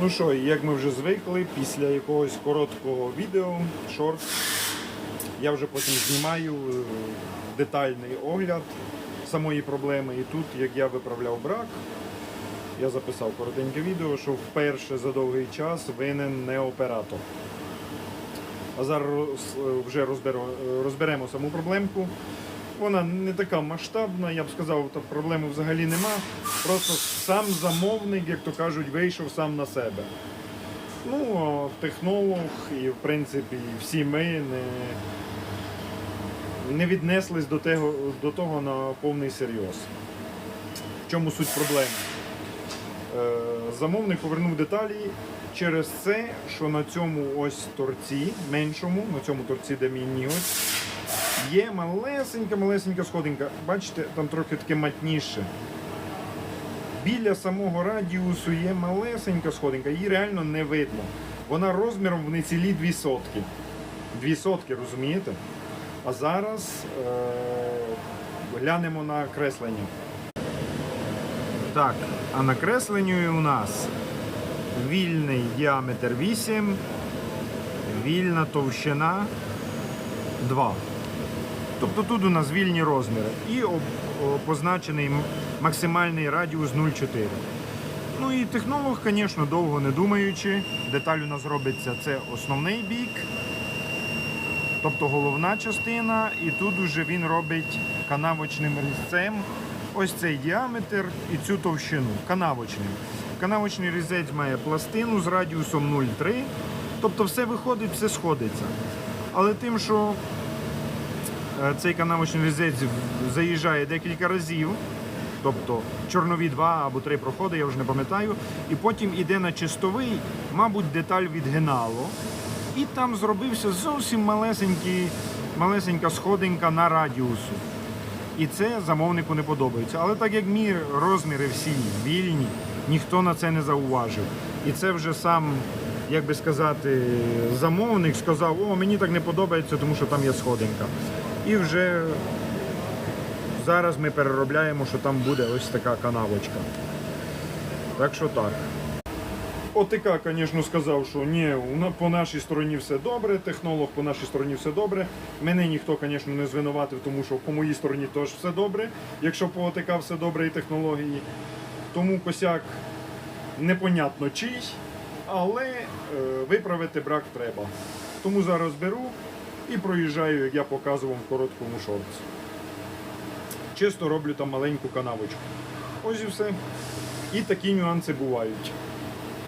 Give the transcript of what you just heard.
Ну що, як ми вже звикли, після якогось короткого відео, шорт, я вже потім знімаю е, детальний огляд самої проблеми. І тут, як я виправляв брак, я записав коротеньке відео, що вперше за довгий час винен не оператор. А зараз вже розберемо, розберемо саму проблемку. Вона не така масштабна, я б сказав, та проблеми взагалі нема. Просто сам замовник, як то кажуть, вийшов сам на себе. Ну, технолог і, в принципі, всі ми не, не віднеслись до того, до того на повний серйоз. В чому суть проблеми? Е, замовник повернув деталі через це, що на цьому ось торці, меншому, на цьому торці, де мій ніготь, є малесенька, малесенька сходинка. Бачите, там трохи таке матніше. Біля самого радіусу є малесенька сходинка, її реально не видно. Вона розміром в нецілі дві сотки. Дві сотки, розумієте? А зараз е- глянемо на креслення. Так, а на кресленню у нас вільний діаметр 8, вільна товщина 2. Тобто тут у нас вільні розміри. І позначений максимальний радіус 0,4. Ну і технолог, звісно, довго не думаючи. Деталь у нас робиться це основний бік, тобто головна частина, і тут уже він робить канавочним різцем ось цей діаметр і цю товщину. Канавочним. Канавочний різець має пластину з радіусом 0,3. Тобто все виходить, все сходиться. Але тим, що цей канавочний різець заїжджає декілька разів, тобто чорнові два або три проходи, я вже не пам'ятаю, і потім іде на чистовий, мабуть, деталь відгинало. І там зробився зовсім малесенький, малесенька сходинка на радіусу. І це замовнику не подобається. Але так як мір розміри всі вільні, ніхто на це не зауважив. І це вже сам, як би сказати, замовник сказав, о, мені так не подобається, тому що там є сходинка. І вже зараз ми переробляємо, що там буде ось така канавочка. Так що так. ОТК, звісно, сказав, що ні, по нашій стороні все добре, технолог по нашій стороні все добре. Мене ніхто, звісно, не звинуватив, тому що по моїй стороні теж все добре, якщо по ОТК все добре і технології. Тому косяк непонятно чий, але е, виправити брак треба. Тому зараз беру і проїжджаю, як я показував в короткому шорці. Чисто роблю там маленьку канавочку. Ось і все. І такі нюанси бувають.